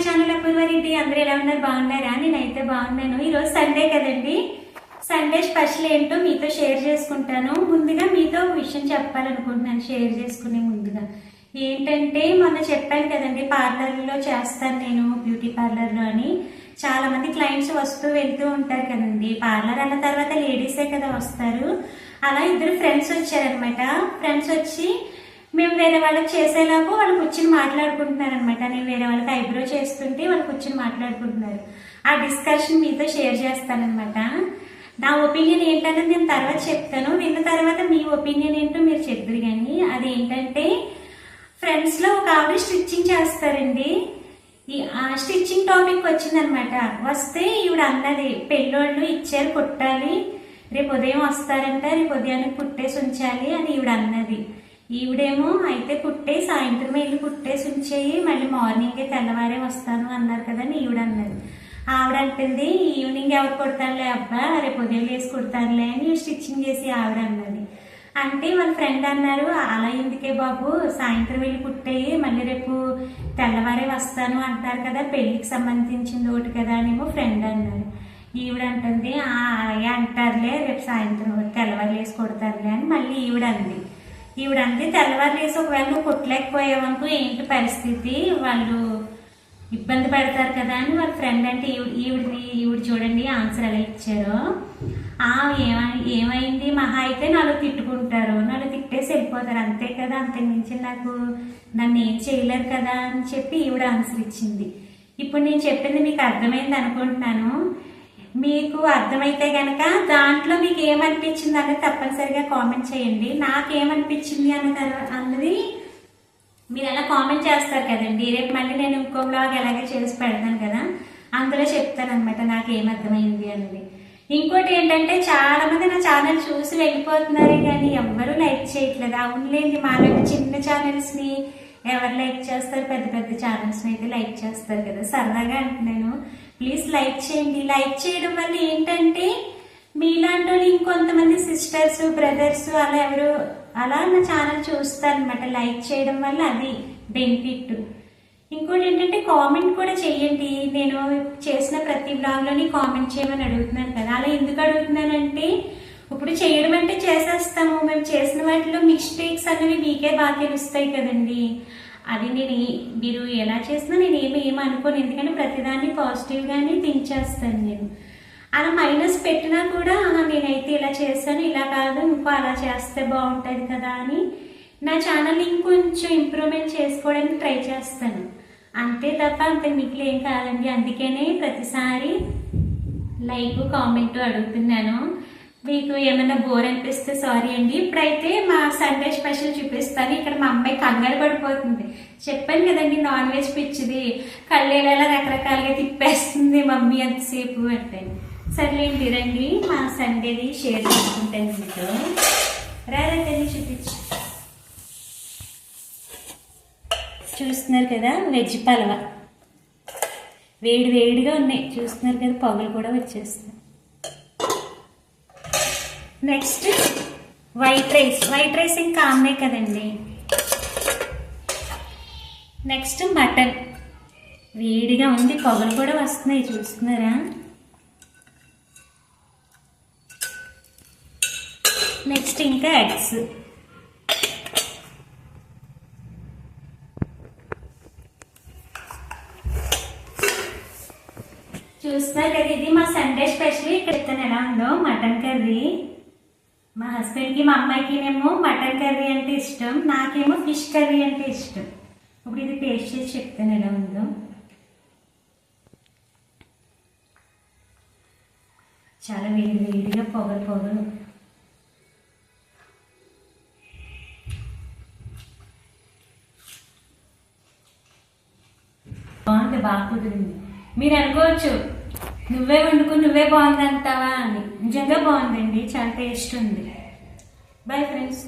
Channel Apoorva Reddy అందరూ ఎలా ఉన్నారు? బాగున్నారా? నేనైతే బాగున్నాను. ఈరోజు సండే కదండి. సండే స్పెషల్ ఏంటో మీతో షేర్ చేసుకుంటాను. ముందుగా మీతో ఒక విషయం చెప్పాలనుకుంటున్నాను షేర్ చేసుకునే ముందుగా. ఏంటంటే మొన్న చెప్పాను కదండి పార్లర్లో చేస్తాను నేను బ్యూటీ పార్లర్లో అని. చాలా మంది క్లయింట్స్ వస్తూ వెళ్తూ ఉంటారు కదండి. పార్లర్ అన్న తర్వాత లేడీసే కదా వస్తారు. అలా ఇద్దరు ఫ్రెండ్స్ వచ్చారనమాట. ఫ్రెండ్స్ వచ్చి మేము వేరే వాళ్ళకి చేసేలాగా వాళ్ళు కూర్చుని మాట్లాడుకుంటున్నారు అనమాట నేను వేరే వాళ్ళకి ఐబ్రో చేస్తుంటే వాళ్ళు కూర్చుని మాట్లాడుకుంటున్నారు. ఆ డిస్కషన్ మీతో షేర్ చేస్తానమాట నా ఒపీనియన్ ఏంటనేది నేను తర్వాత చెప్తాను. విన్న తర్వాత మీ ఒపీనియన్ ఏంటో మీరు చెప్తారు కానీ అది ఏంటంటే ఫ్రెండ్స్లో ఒక ఆవిడ స్టిచ్చింగ్ చేస్తారండి. ఈ ఆ స్టిచ్చింగ్ టాపిక్ వచ్చిందనమాట వస్తే ఈవిడ అన్నది పెళ్ళోళ్ళు ఇచ్చారు కుట్టాలి. రేపు ఉదయం వస్తారంట రేపు ఉదయానికి కుట్టేసి ఉంచాలి అని ఈవిడ అన్నది. ఈవిడేమో అయితే కుట్టే సాయంత్రం వెళ్ళి కుట్టేసి ఉంచేయి మళ్ళీ మార్నింగే తెల్లవారే వస్తాను అన్నారు కదా అని ఈవిడ అన్నది ఆవిడ అంటుంది ఈవినింగ్ ఎవరు కుడతానులే అబ్బా రేపు ఉదయం వేసి కుడతానులే అని స్టిచ్చింగ్ చేసి ఆవిడ అన్నది. అంటే వాళ్ళ ఫ్రెండ్ అన్నారు అలా ఎందుకే బాబు సాయంత్రం వెళ్ళి కుట్టేయి మళ్ళీ రేపు తెల్లవారే వస్తాను అంటారు కదా పెళ్ళికి సంబంధించింది ఒకటి కదా అనేమో ఫ్రెండ్ అన్నారు ఈవిడ అంటుంది అంటారులే రేపు సాయంత్రం తెల్లవారు వేసి కొడతారులే అని మళ్ళీ ఈవిడ అంది. ఈవిడ తెల్లవారులేసి ఒకవేళ నువ్వు కుట్టలేకపోయావనుకో ఏంటి పరిస్థితి? వాళ్ళు ఇబ్బంది పెడతారు కదా అని వాళ్ళ ఫ్రెండ్ అంటే ఈవిడ ఈవిడిని ఈవిడ చూడండి ఆన్సర్ ఎలా ఇచ్చారో. ఏమై ఏమైంది? మహా అయితే నాలో తిట్టుకుంటారు. నాలో తిట్టేసి వెళ్ళిపోతారు. అంతే కదా అంతకు మించి నాకు నన్ను ఏం చేయలేరు కదా అని చెప్పి ఈవిడ ఆన్సర్ ఇచ్చింది. ఇప్పుడు నేను చెప్పింది మీకు అర్థమైంది అనుకుంటున్నాను. మీకు అర్థమైతే గనక దాంట్లో మీకు ఏమనిపించింది అనేది తప్పనిసరిగా కామెంట్ చేయండి. నాకేమనిపించింది అన్న తర్వాత అన్నది మీరు అలా కామెంట్ చేస్తారు కదండి. రేపు మళ్ళీ నేను ఇంకో బ్లాగ్ ఎలాగే చేసి పెడతాను కదా అందులో చెప్తాను అనమాట నాకు ఏమర్థమైంది అనేది ఇంకోటి ఏంటంటే చాలా మంది నా ఛానల్ చూసి వెళ్ళిపోతున్నారు కానీ ఎవ్వరూ లైక్ చేయట్లేదు. అవునులేండి మాలాంటి చిన్న ఛానల్స్ని ఎవరు లైక్ చేస్తారు? పెద్ద పెద్ద ఛానల్స్ని అయితే లైక్ చేస్తారు కదా. సరదాగా అంటున్నాను. ప్లీజ్ లైక్ చేయండి. లైక్ చేయడం వల్ల ఏంటంటే మీలాంటి వాళ్ళు ఇంకొంతమంది సిస్టర్స్ బ్రదర్స్ అలా ఎవరు అలా నా ఛానల్ చూస్తారనమాట లైక్ చేయడం వల్ల అది బెనిఫిట్. ఇంకోటి ఏంటంటే కామెంట్ కూడా చేయండి. నేను చేసిన ప్రతి బ్లాగ్లోని కామెంట్ చేయమని అడుగుతున్నాను కదా. అలా ఎందుకు అడుగుతున్నానంటే ఇప్పుడు చేయడం అంటే చేసేస్తాము. మేము చేసిన వాటిలో మిస్టేక్స్ అనేవి మీకే బాగా తెలుస్తాయి కదండి. అది నేను మీరు ఎలా చేసినా నేను ఏమి ఏమి అనుకోను. ఎందుకంటే ప్రతిదాన్ని పాజిటివ్గానే థింక్ చేస్తాను నేను. అలా మైనస్ పెట్టినా కూడా నేనైతే ఇలా చేశాను ఇలా కాదు ఇంకో అలా చేస్తే బాగుంటుంది కదా అని నా ఛానల్ ఇంకొంచెం ఇంప్రూవ్మెంట్ చేసుకోవడానికి ట్రై చేస్తాను. అంతే తప్ప అంత మీకు ఏం కాదండి. అందుకనే ప్రతిసారి లైక్ కామెంట్ అడుగుతున్నాను. మీకు ఏమైనా బోర్ అనిపిస్తే సారీ అండి. ఇప్పుడైతే మా సండే స్పెషల్ చూపిస్తాను. ఇక్కడ మా అమ్మాయి కంగారు పడిపోతుంది. చెప్పాను కదండి నాన్ వెజ్ పిచ్చిది. కళ్ళేలా రకరకాలుగా తిప్పేస్తుంది మమ్మీ అంతసేపు అంటే. సర్లేండి రండి. మా సండేది షేర్ చేసుకుంటాను మీతో. రండి చూపించు. చూస్తున్నారు కదా వెజ్ పలవ. వేడి వేడిగా ఉన్నాయి. చూస్తున్నారు కదా పొగలు కూడా వచ్చేస్తుంది next white rice white rice ఇంకా అమ్మే కదండి. నెక్స్ట్ మటన్ వేడిగా ఉంది పొగలు కూడా వస్తున్నాయి చూస్తున్నారా? నెక్స్ట్ ఇంకా ఎగ్స్ చూస్తున్నారు కదా ఇది మా సండే స్పెషల్ ఇక్కడ ఇతను ఎలా ఉందో మటన్ కర్రీ మా హస్బెండ్కి మా అమ్మాయికి ఏమో మటన్ కర్రీ అంటే ఇష్టం నాకేమో ఫిష్ కర్రీ అంటే ఇష్టం. ఇప్పుడు ఇది టేస్ట్ చేసి చెప్తాను ఎలా ఉందో. చాలా వేడి వేడిగా పొగలు పొగలు. బాగుంది బాగా కుదిరింది. మీరు అనుకోవచ్చు నువ్వే వండుకుని నువ్వే బాగుంది అంటావా అని. నిజంగా బాగుందండి. చాలా టేస్ట్ ఉంది. Bye friends